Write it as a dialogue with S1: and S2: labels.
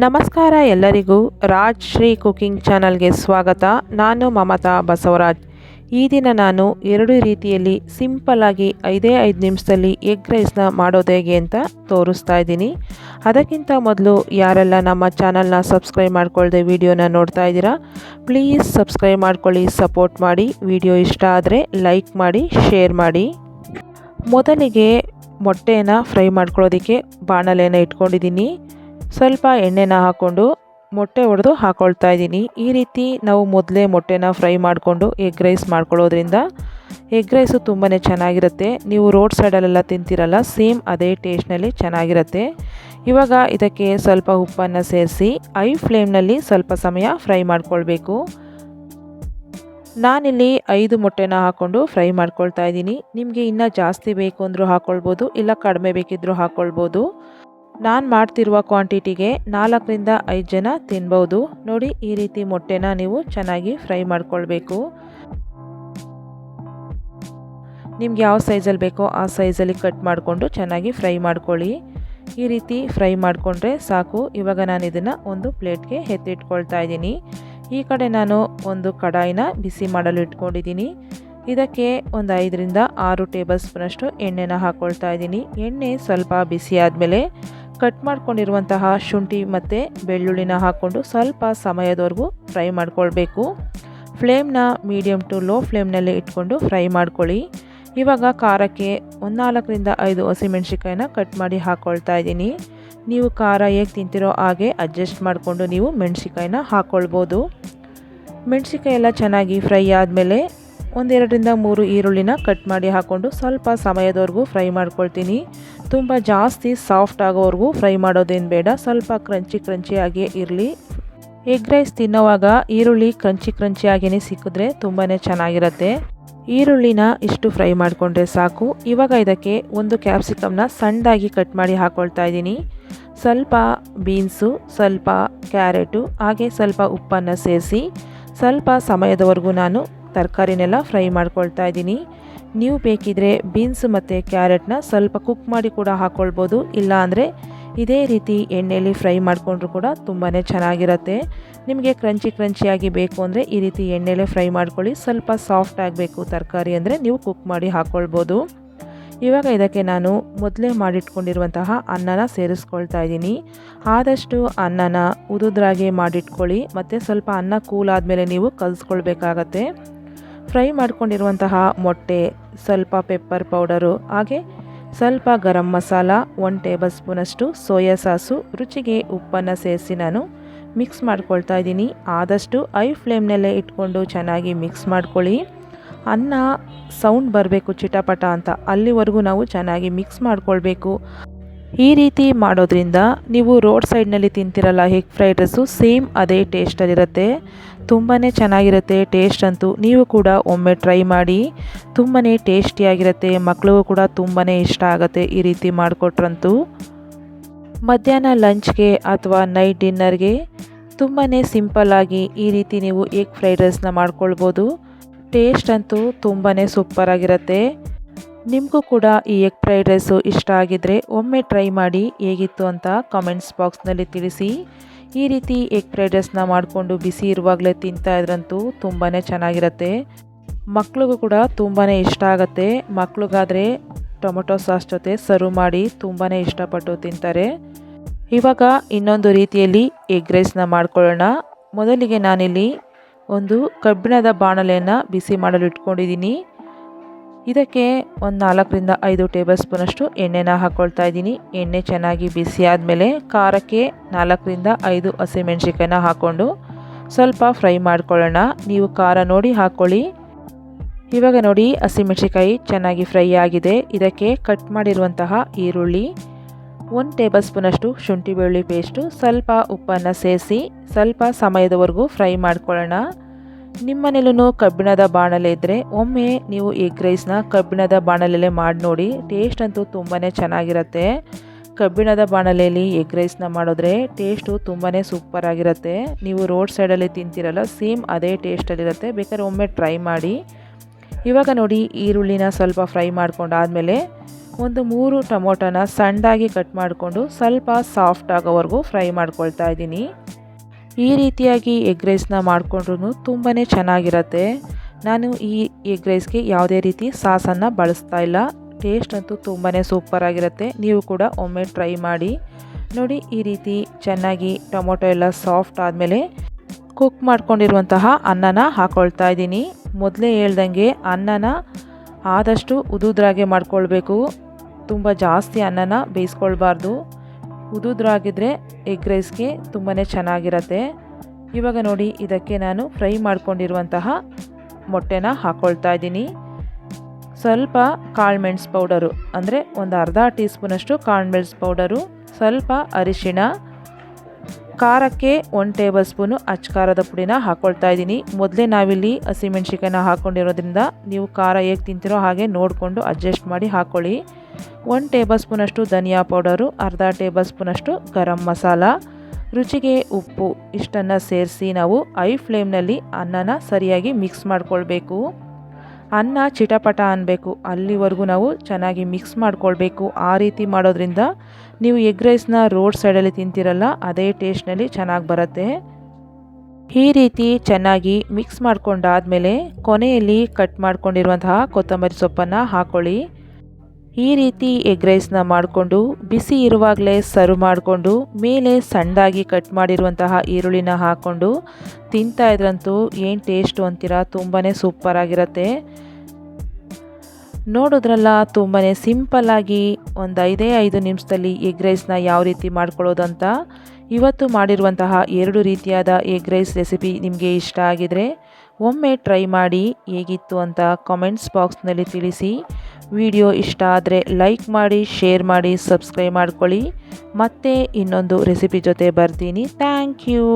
S1: ನಮಸ್ಕಾರ ಎಲ್ಲರಿಗೂ ರಾಜ್ ಶ್ರೀ ಕುಕಿಂಗ್ ಚಾನಲ್ಗೆ ಸ್ವಾಗತ. ನಾನು ಮಮತಾ ಬಸವರಾಜ್. ಈ ದಿನ ನಾನು ಎರಡು ರೀತಿಯಲ್ಲಿ ಸಿಂಪಲ್ಲಾಗಿ ಐದೇ ಐದು ನಿಮಿಷದಲ್ಲಿ ಎಗ್ ರೈಸ್ನ ಮಾಡೋದು ಹೇಗೆ ಅಂತ ತೋರಿಸ್ತಾ ಇದ್ದೀನಿ. ಅದಕ್ಕಿಂತ ಮೊದಲು ಯಾರೆಲ್ಲ ನಮ್ಮ ಚಾನಲ್ನ ಸಬ್ಸ್ಕ್ರೈಬ್ ಮಾಡ್ಕೊಳ್ಳದೆ ವಿಡಿಯೋನ ನೋಡ್ತಾ ಇದ್ದೀರಾ, ಪ್ಲೀಸ್ ಸಬ್ಸ್ಕ್ರೈಬ್ ಮಾಡ್ಕೊಳ್ಳಿ, ಸಪೋರ್ಟ್ ಮಾಡಿ. ವಿಡಿಯೋ ಇಷ್ಟ ಆದರೆ ಲೈಕ್ ಮಾಡಿ, ಶೇರ್ ಮಾಡಿ. ಮೊದಲಿಗೆ ಮೊಟ್ಟೆನ ಫ್ರೈ ಮಾಡ್ಕೊಳ್ಳೋದಕ್ಕೆ ಬಾಣಲೆನ ಇಟ್ಕೊಂಡಿದ್ದೀನಿ. ಸ್ವಲ್ಪ ಎಣ್ಣೆನ ಹಾಕ್ಕೊಂಡು ಮೊಟ್ಟೆ ಒಡೆದು ಹಾಕ್ಕೊಳ್ತಾ ಇದ್ದೀನಿ. ಈ ರೀತಿ ನಾವು ಮೊದಲೇ ಮೊಟ್ಟೆನ ಫ್ರೈ ಮಾಡಿಕೊಂಡು ಎಗ್ ರೈಸ್ ಮಾಡ್ಕೊಳ್ಳೋದ್ರಿಂದ ಎಗ್ ರೈಸು ತುಂಬಾ ಚೆನ್ನಾಗಿರುತ್ತೆ. ನೀವು ರೋಡ್ ಸೈಡಲ್ಲೆಲ್ಲ ತಿಂತೀರಲ್ಲ, ಸೇಮ್ ಅದೇ ಟೇಸ್ಟ್ನಲ್ಲಿ ಚೆನ್ನಾಗಿರುತ್ತೆ. ಇವಾಗ ಇದಕ್ಕೆ ಸ್ವಲ್ಪ ಉಪ್ಪನ್ನು ಸೇರಿಸಿ ಐ ಫ್ಲೇಮ್ನಲ್ಲಿ ಸ್ವಲ್ಪ ಸಮಯ ಫ್ರೈ ಮಾಡ್ಕೊಳ್ಬೇಕು. ನಾನಿಲ್ಲಿ ಐದು ಮೊಟ್ಟೆನ ಹಾಕ್ಕೊಂಡು ಫ್ರೈ ಮಾಡ್ಕೊಳ್ತಾ ಇದ್ದೀನಿ. ನಿಮಗೆ ಇನ್ನೂ ಜಾಸ್ತಿ ಬೇಕು ಅಂದರೂ ಹಾಕ್ಕೊಳ್ಬೋದು ಇಲ್ಲ ಕಡಿಮೆ ಬೇಕಿದ್ದರೂ ಹಾಕ್ಕೊಳ್ಬೋದು ನಾನು ಮಾಡ್ತಿರುವ ಕ್ವಾಂಟಿಟಿಗೆ ನಾಲ್ಕರಿಂದ ಐದು ಜನ ತಿನ್ಬೋದು. ನೋಡಿ, ಈ ರೀತಿ ಮೊಟ್ಟೆನ ನೀವು ಚೆನ್ನಾಗಿ ಫ್ರೈ ಮಾಡ್ಕೊಳ್ಬೇಕು. ನಿಮ್ಗೆ ಯಾವ ಸೈಜಲ್ಲಿ ಬೇಕೋ ಆ ಸೈಜಲ್ಲಿ ಕಟ್ ಮಾಡಿಕೊಂಡು ಚೆನ್ನಾಗಿ ಫ್ರೈ ಮಾಡ್ಕೊಳ್ಳಿ. ಈ ರೀತಿ ಫ್ರೈ ಮಾಡಿಕೊಂಡ್ರೆ ಸಾಕು. ಇವಾಗ ನಾನು ಇದನ್ನು ಒಂದು ಪ್ಲೇಟ್ಗೆ ಎತ್ತಿಟ್ಕೊಳ್ತಾ ಇದ್ದೀನಿ. ಈ ಕಡೆ ನಾನು ಒಂದು ಕಡಾಯಿನ ಬಿಸಿ ಮಾಡಲು ಇಟ್ಕೊಂಡಿದ್ದೀನಿ. ಇದಕ್ಕೆ ಒಂದು ಐದರಿಂದ ಆರು ಟೇಬಲ್ ಸ್ಪೂನಷ್ಟು ಎಣ್ಣೆನ ಹಾಕ್ಕೊಳ್ತಾ ಇದ್ದೀನಿ. ಎಣ್ಣೆ ಸ್ವಲ್ಪ ಬಿಸಿ ಆದಮೇಲೆ ಕಟ್ ಮಾಡ್ಕೊಂಡಿರುವಂತಹ ಶುಂಠಿ ಮತ್ತು ಬೆಳ್ಳುಳ್ಳಿನ ಹಾಕ್ಕೊಂಡು ಸ್ವಲ್ಪ ಸಮಯದವರೆಗೂ ಫ್ರೈ ಮಾಡ್ಕೊಳ್ಬೇಕು. ಫ್ಲೇಮ್ನ ಮೀಡಿಯಮ್ ಟು ಲೋ ಫ್ಲೇಮ್ನಲ್ಲಿ ಇಟ್ಕೊಂಡು ಫ್ರೈ ಮಾಡ್ಕೊಳ್ಳಿ. ಇವಾಗ ಖಾರಕ್ಕೆ ಒಂದು ನಾಲ್ಕರಿಂದ ಐದು ಹಸಿಮೆಣ್ಸಿಕಾಯಿನ ಕಟ್ ಮಾಡಿ ಹಾಕ್ಕೊಳ್ತಾ ಇದ್ದೀನಿ. ನೀವು ಖಾರ ಹೇಗೆ ತಿಂತಿರೋ ಹಾಗೆ ಅಡ್ಜಸ್ಟ್ ಮಾಡಿಕೊಂಡು ನೀವು ಮೆಣಸಿಕಾಯಿನ ಹಾಕ್ಕೊಳ್ಬೋದು ಮೆಣಸಿಕಾಯಿ ಎಲ್ಲ ಚೆನ್ನಾಗಿ ಫ್ರೈ ಆದಮೇಲೆ ಒಂದೆರಡರಿಂದ ಮೂರು ಈರುಳ್ಳಿನ ಕಟ್ ಮಾಡಿ ಹಾಕ್ಕೊಂಡು ಸ್ವಲ್ಪ ಸಮಯದವರೆಗೂ ಫ್ರೈ ಮಾಡ್ಕೊಳ್ತೀನಿ. ತುಂಬ ಜಾಸ್ತಿ ಸಾಫ್ಟ್ ಆಗೋವರೆಗೂ ಫ್ರೈ ಮಾಡೋದೇನು ಬೇಡ. ಸ್ವಲ್ಪ ಕ್ರಂಚಿ ಕ್ರಂಚಿಯಾಗಿಯೇ ಇರಲಿ. ಎಗ್ ರೈಸ್ ತಿನ್ನೋವಾಗ ಈರುಳ್ಳಿ ಕ್ರಂಚಿ ಕ್ರಂಚಿಯಾಗಿಯೇ ಸಿಕ್ಕಿದ್ರೆ ತುಂಬಾ ಚೆನ್ನಾಗಿರುತ್ತೆ. ಈರುಳ್ಳಿನ ಇಷ್ಟು ಫ್ರೈ ಮಾಡಿಕೊಂಡ್ರೆ ಸಾಕು. ಇವಾಗ ಇದಕ್ಕೆ ಒಂದು ಕ್ಯಾಪ್ಸಿಕಮ್ನ ಸಣ್ಣದಾಗಿ ಕಟ್ ಮಾಡಿ ಹಾಕ್ಕೊಳ್ತಾ ಇದ್ದೀನಿ. ಸ್ವಲ್ಪ ಬೀನ್ಸು, ಸ್ವಲ್ಪ ಕ್ಯಾರೆಟು, ಹಾಗೆ ಸ್ವಲ್ಪ ಉಪ್ಪನ್ನು ಸೇರಿಸಿ ಸ್ವಲ್ಪ ಸಮಯದವರೆಗೂ ನಾನು ತರಕಾರಿನೆಲ್ಲ ಫ್ರೈ ಮಾಡ್ಕೊಳ್ತಾ ಇದ್ದೀನಿ. ನೀವು ಬೇಕಿದ್ರೆ ಬೀನ್ಸ್ ಮತ್ತು ಕ್ಯಾರೆಟ್ನ ಸ್ವಲ್ಪ ಕುಕ್ ಮಾಡಿ ಕೂಡ ಹಾಕ್ಕೊಳ್ಬೋದು ಇಲ್ಲಾಂದರೆ ಇದೇ ರೀತಿ ಎಣ್ಣೆಯಲ್ಲಿ ಫ್ರೈ ಮಾಡಿಕೊಂಡ್ರು ಕೂಡ ತುಂಬಾ ಚೆನ್ನಾಗಿರುತ್ತೆ. ನಿಮಗೆ ಕ್ರಂಚಿ ಕ್ರಂಚಿಯಾಗಿ ಬೇಕು ಅಂದರೆ ಈ ರೀತಿ ಎಣ್ಣೆಲೆ ಫ್ರೈ ಮಾಡ್ಕೊಳ್ಳಿ. ಸ್ವಲ್ಪ ಸಾಫ್ಟ್ ಆಗಬೇಕು ತರಕಾರಿ ಅಂದರೆ ನೀವು ಕುಕ್ ಮಾಡಿ ಹಾಕ್ಕೊಳ್ಬೋದು ಇವಾಗ ಇದಕ್ಕೆ ನಾನು ಮೊದಲೇ ಮಾಡಿಟ್ಕೊಂಡಿರುವಂತಹ ಅನ್ನನ ಸೇರಿಸ್ಕೊಳ್ತಾ ಇದ್ದೀನಿ. ಆದಷ್ಟು ಅನ್ನನ ಉದುದ್ರಾಗೆ ಮಾಡಿಟ್ಕೊಳ್ಳಿ. ಮತ್ತು ಸ್ವಲ್ಪ ಅನ್ನ ಕೂಲ್ ಆದಮೇಲೆ ನೀವು ಕಲಿಸ್ಕೊಳ್ಬೇಕಾಗತ್ತೆ. ಫ್ರೈ ಮಾಡಿಕೊಂಡಿರುವಂತಹ ಮೊಟ್ಟೆ, ಸ್ವಲ್ಪ ಪೆಪ್ಪರ್ ಪೌಡರು, ಹಾಗೆ ಸ್ವಲ್ಪ ಗರಂ ಮಸಾಲ ಒನ್ ಟೇಬಲ್ ಸ್ಪೂನಷ್ಟು ಸೋಯಾ ಸಾಸು, ರುಚಿಗೆ ಉಪ್ಪನ್ನು ಸೇರಿಸಿ ನಾನು ಮಿಕ್ಸ್ ಮಾಡ್ಕೊಳ್ತಾ ಇದ್ದೀನಿ. ಆದಷ್ಟು ಐ ಫ್ಲೇಮ್ನಲ್ಲೇ ಇಟ್ಕೊಂಡು ಚೆನ್ನಾಗಿ ಮಿಕ್ಸ್ ಮಾಡ್ಕೊಳ್ಳಿ. ಅನ್ನ ಸೌಂಡ್ ಬರಬೇಕು ಚಿಟಪಟ ಅಂತ, ಅಲ್ಲಿವರೆಗೂ ನಾವು ಚೆನ್ನಾಗಿ ಮಿಕ್ಸ್ ಮಾಡ್ಕೊಳ್ಬೇಕು. ಈ ರೀತಿ ಮಾಡೋದ್ರಿಂದ ನೀವು ರೋಡ್ ಸೈಡ್ನಲ್ಲಿ ತಿಂತಿರಲ್ಲ, ಎಗ್ ಫ್ರೈಡ್ ರೈಸು, ಸೇಮ್ ಅದೇ ಟೇಸ್ಟಲ್ಲಿರುತ್ತೆ. ತುಂಬಾ ಚೆನ್ನಾಗಿರುತ್ತೆ ಟೇಸ್ಟ್ ಅಂತೂ. ನೀವು ಕೂಡ ಒಮ್ಮೆ ಟ್ರೈ ಮಾಡಿ ತುಂಬಾ ಟೇಸ್ಟಿಯಾಗಿರುತ್ತೆ ಮಕ್ಕಳಿಗೂ ಕೂಡ ತುಂಬಾ ಇಷ್ಟ ಆಗುತ್ತೆ ಈ ರೀತಿ ಮಾಡಿಕೊಟ್ರಂತೂ. ಮಧ್ಯಾಹ್ನ ಲಂಚ್ಗೆ ಅಥವಾ ನೈಟ್ ಡಿನ್ನರ್ಗೆ ತುಂಬಾ ಸಿಂಪಲ್ಲಾಗಿ ಈ ರೀತಿ ನೀವು ಎಗ್ ಫ್ರೈಡ್ ರೈಸ್ನ ಮಾಡ್ಕೊಳ್ಬೋದು. ಟೇಸ್ಟ್ ಅಂತೂ ತುಂಬಾ ಸೂಪರಾಗಿರುತ್ತೆ ನಿಮಗೂ ಕೂಡ ಈ ಎಗ್ ಫ್ರೈಡ್ ರೈಸು ಇಷ್ಟ ಆಗಿದ್ದರೆ ಒಮ್ಮೆ ಟ್ರೈ ಮಾಡಿ ಹೇಗಿತ್ತು ಅಂತ ಕಾಮೆಂಟ್ಸ್ ಬಾಕ್ಸ್ನಲ್ಲಿ ತಿಳಿಸಿ. ಈ ರೀತಿ ಎಗ್ ಫ್ರೈಡ್ ರೈಸ್ನ ಮಾಡಿಕೊಂಡು ಬಿಸಿ ಇರುವಾಗಲೇ ತಿಂತಾ ಇದ್ರಂತೂ ತುಂಬಾ ಚೆನ್ನಾಗಿರುತ್ತೆ. ಮಕ್ಳಿಗೂ ಕೂಡ ತುಂಬಾ ಇಷ್ಟ ಆಗುತ್ತೆ. ಮಕ್ಳಿಗಾದರೆ ಟೊಮೊಟೊ ಸಾಸ್ ಜೊತೆ ಸರ್ವ್ ಮಾಡಿ ತುಂಬಾ ಇಷ್ಟಪಟ್ಟು ತಿಂತಾರೆ. ಇವಾಗ ಇನ್ನೊಂದು ರೀತಿಯಲ್ಲಿ ಎಗ್ ರೈಸ್ನ ಮಾಡ್ಕೊಳ್ಳೋಣ. ಮೊದಲಿಗೆ ನಾನಿಲ್ಲಿ ಒಂದು ಕಬ್ಬಿಣದ ಬಾಣಲೆಯನ್ನು ಬಿಸಿ ಮಾಡಲು ಇಟ್ಕೊಂಡಿದ್ದೀನಿ. ಇದಕ್ಕೆ ಒಂದು ನಾಲ್ಕರಿಂದ ಐದು ಟೇಬಲ್ ಸ್ಪೂನಷ್ಟು ಎಣ್ಣೆನ ಹಾಕ್ಕೊಳ್ತಾ ಇದ್ದೀನಿ. ಎಣ್ಣೆ ಚೆನ್ನಾಗಿ ಬಿಸಿ ಆದಮೇಲೆ ಖಾರಕ್ಕೆ ನಾಲ್ಕರಿಂದ ಐದು ಹಸಿಮೆಣ್ಸಿಕಾಯಿನ ಹಾಕ್ಕೊಂಡು ಸ್ವಲ್ಪ ಫ್ರೈ ಮಾಡ್ಕೊಳ್ಳೋಣ. ನೀವು ಖಾರ ನೋಡಿ ಹಾಕ್ಕೊಳ್ಳಿ. ಇವಾಗ ನೋಡಿ ಹಸಿಮೆಣ್ಸಿಕಾಯಿ ಚೆನ್ನಾಗಿ ಫ್ರೈ ಆಗಿದೆ. ಇದಕ್ಕೆ ಕಟ್ ಮಾಡಿರುವಂತಹ ಈರುಳ್ಳಿ, ಒಂದು ಟೇಬಲ್ ಸ್ಪೂನಷ್ಟು ಶುಂಠಿ ಬೆಳ್ಳುಳ್ಳಿ ಪೇಸ್ಟು, ಸ್ವಲ್ಪ ಉಪ್ಪನ್ನು ಸೇರಿಸಿ ಸ್ವಲ್ಪ ಸಮಯದವರೆಗೂ ಫ್ರೈ ಮಾಡ್ಕೊಳ್ಳೋಣ. ನಿಮ್ಮನೇಲೂ ಕಬ್ಬಿಣದ ಬಾಣಲೆ ಇದ್ದರೆ ಒಮ್ಮೆ ನೀವು ಎಗ್ ರೈಸ್ನ ಕಬ್ಬಿಣದ ಬಾಣಲೆಲೆ ಮಾಡಿ ನೋಡಿ ಟೇಸ್ಟ್ ಅಂತೂ ತುಂಬಾ ಚೆನ್ನಾಗಿರುತ್ತೆ. ಕಬ್ಬಿಣದ ಬಾಣಲೆಯಲ್ಲಿ ಎಗ್ ರೈಸ್ನ ಮಾಡಿದ್ರೆ ಟೇಸ್ಟು ತುಂಬಾ ಸೂಪರಾಗಿರುತ್ತೆ ನೀವು ರೋಡ್ ಸೈಡಲ್ಲಿ ತಿಂತೀರಲ್ಲ ಸೇಮ್ ಅದೇ ಟೇಸ್ಟಲ್ಲಿರುತ್ತೆ ಬೇಕಾದ್ರೆ ಒಮ್ಮೆ ಟ್ರೈ ಮಾಡಿ. ಇವಾಗ ನೋಡಿ, ಈರುಳ್ಳಿನ ಸ್ವಲ್ಪ ಫ್ರೈ ಮಾಡ್ಕೊಂಡಾದಮೇಲೆ ಒಂದು ಮೂರು ಟೊಮೊಟೊನ ಸಣ್ಣದಾಗಿ ಕಟ್ ಮಾಡಿಕೊಂಡು ಸ್ವಲ್ಪ ಸಾಫ್ಟ್ ಆಗೋವರೆಗೂ ಫ್ರೈ ಮಾಡ್ಕೊಳ್ತಾ ಇದ್ದೀನಿ. ಈ ರೀತಿಯಾಗಿ ಎಗ್ ರೈಸ್ನ ಮಾಡಿಕೊಂಡ್ರೂ ತುಂಬಾ ಚೆನ್ನಾಗಿರತ್ತೆ. ನಾನು ಈ ಎಗ್ ರೈಸ್ಗೆ ಯಾವುದೇ ರೀತಿ ಸಾಸನ್ನು ಬಳಸ್ತಾ ಇಲ್ಲ. ಟೇಸ್ಟ್ ಅಂತೂ ತುಂಬಾ ಸೂಪರಾಗಿರುತ್ತೆ. ನೀವು ಕೂಡ ಒಮ್ಮೆ ಟ್ರೈ ಮಾಡಿ. ನೋಡಿ, ಈ ರೀತಿ ಚೆನ್ನಾಗಿ ಟೊಮೊಟೊ ಎಲ್ಲ ಸಾಫ್ಟ್ ಆದಮೇಲೆ ಕುಕ್ ಮಾಡ್ಕೊಂಡಿರುವಂತಹ ಅನ್ನನ ಹಾಕ್ಕೊಳ್ತಾ ಇದ್ದೀನಿ. ಮೊದಲೇ ಹೇಳ್ದಂಗೆ ಅನ್ನನ ಆದಷ್ಟು ಉದುದ್ರಾಗೆ ಮಾಡ್ಕೊಳ್ಬೇಕು. ತುಂಬ ಜಾಸ್ತಿ ಅನ್ನನ ಬೇಯಿಸ್ಕೊಳ್ಬಾರ್ದು. ಉದುದ್ರಾಗಿದ್ದರೆ ಎಗ್ ರೈಸ್ಗೆ ತುಂಬಾ ಚೆನ್ನಾಗಿರತ್ತೆ. ಇವಾಗ ನೋಡಿ, ಇದಕ್ಕೆ ನಾನು ಫ್ರೈ ಮಾಡಿಕೊಂಡಿರುವಂತಹ ಮೊಟ್ಟೆನ ಹಾಕ್ಕೊಳ್ತಾ ಇದ್ದೀನಿ. ಸ್ವಲ್ಪ ಕಾಳು ಮೆಣಸು ಪೌಡರು, ಅಂದರೆ ಒಂದು ಅರ್ಧ ಟೀ ಸ್ಪೂನಷ್ಟು ಕಾಳು ಮೆಣಸು ಪೌಡರು, ಸ್ವಲ್ಪ ಅರಿಶಿಣ, ಖಾರಕ್ಕೆ ಒನ್ ಟೇಬಲ್ ಸ್ಪೂನು ಅಚ್ಕಾರದ ಪುಡಿನ ಹಾಕ್ಕೊಳ್ತಾ ಇದ್ದೀನಿ. ಮೊದಲೇ ನಾವಿಲ್ಲಿ ಹಸಿಮೆಣ್ಸಿಕಾಯಿನ ಹಾಕ್ಕೊಂಡಿರೋದ್ರಿಂದ ನೀವು ಖಾರ ಹೇಗೆ ತಿಂತಿರೋ ಹಾಗೆ ನೋಡಿಕೊಂಡು ಅಡ್ಜಸ್ಟ್ ಮಾಡಿ ಹಾಕ್ಕೊಳ್ಳಿ ಒಂದು ಟೇಬಲ್ ಸ್ಪೂನಷ್ಟು ಧನಿಯಾ ಪೌಡರು, ಅರ್ಧ ಟೇಬಲ್ ಸ್ಪೂನಷ್ಟು ಗರಂ ಮಸಾಲ, ರುಚಿಗೆ ಉಪ್ಪು ಇಷ್ಟನ್ನು ಸೇರಿಸಿ ನಾವು ಐ ಫ್ಲೇಮ್ನಲ್ಲಿ ಅನ್ನನ ಸರಿಯಾಗಿ ಮಿಕ್ಸ್ ಮಾಡಿಕೊಳ್ಬೇಕು. ಅನ್ನ ಚಿಟಪಟ ಅನ್ನಬೇಕು ಅಲ್ಲಿವರೆಗೂ ನಾವು ಚೆನ್ನಾಗಿ ಮಿಕ್ಸ್ ಮಾಡ್ಕೊಳ್ಬೇಕು. ಆ ರೀತಿ ಮಾಡೋದ್ರಿಂದ ನೀವು ಎಗ್ ರೈಸ್ನ ರೋಡ್ ಸೈಡಲ್ಲಿ ತಿಂತಿರಲ್ಲ, ಅದೇ ಟೇಸ್ಟ್ನಲ್ಲಿ ಚೆನ್ನಾಗಿ ಬರುತ್ತೆ. ಈ ರೀತಿ ಚೆನ್ನಾಗಿ ಮಿಕ್ಸ್ ಮಾಡ್ಕೊಂಡಾದಮೇಲೆ ಕೊನೆಯಲ್ಲಿ ಕಟ್ ಮಾಡ್ಕೊಂಡಿರುವಂತಹ ಕೊತ್ತಂಬರಿ ಸೊಪ್ಪನ್ನು ಹಾಕ್ಕೊಳ್ಳಿ ಈ ರೀತಿ ಎಗ್ ರೈಸ್ನ ಮಾಡಿಕೊಂಡು ಬಿಸಿ ಇರುವಾಗಲೇ ಸರ್ವ್ ಮಾಡಿಕೊಂಡು ಮೇಲೆ ಸಣ್ಣದಾಗಿ ಕಟ್ ಮಾಡಿರುವಂತಹ ಈರುಳ್ಳಿನ ಹಾಕ್ಕೊಂಡು ತಿಂತಾ ಇದ್ರಂತೂ ಏನು ಟೇಸ್ಟು ಅಂತೀರಾ? ತುಂಬಾ ಸೂಪರಾಗಿರುತ್ತೆ ನೋಡಿದ್ರಲ್ಲ ತುಂಬಾ ಸಿಂಪಲ್ಲಾಗಿ ಒಂದು ಐದೇ ಐದು ನಿಮಿಷದಲ್ಲಿ ಎಗ್ ರೈಸ್ನ ಯಾವ ರೀತಿ ಮಾಡ್ಕೊಳ್ಳೋದಂತ. ಇವತ್ತು ಮಾಡಿರುವಂತಹ ಎರಡು ರೀತಿಯಾದ ಎಗ್ ರೈಸ್ ರೆಸಿಪಿ ನಿಮಗೆ ಇಷ್ಟ ಆಗಿದರೆ ಒಮ್ಮೆ ಟ್ರೈ ಮಾಡಿ ಹೇಗಿತ್ತು ಅಂತ ಕಾಮೆಂಟ್ಸ್ ಬಾಕ್ಸ್ನಲ್ಲಿ ತಿಳಿಸಿ. ವಿಡಿಯೋ ಇಷ್ಟ ಆದರೆ ಲೈಕ್ ಮಾಡಿ, ಶೇರ್ ಮಾಡಿ, ಸಬ್ಸ್ಕ್ರೈಬ್ ಮಾಡ್ಕೊಳ್ಳಿ. ಮತ್ತೆ ಇನ್ನೊಂದು ರೆಸಿಪಿ ಜೊತೆ ಬರ್ತೀನಿ. Thank you.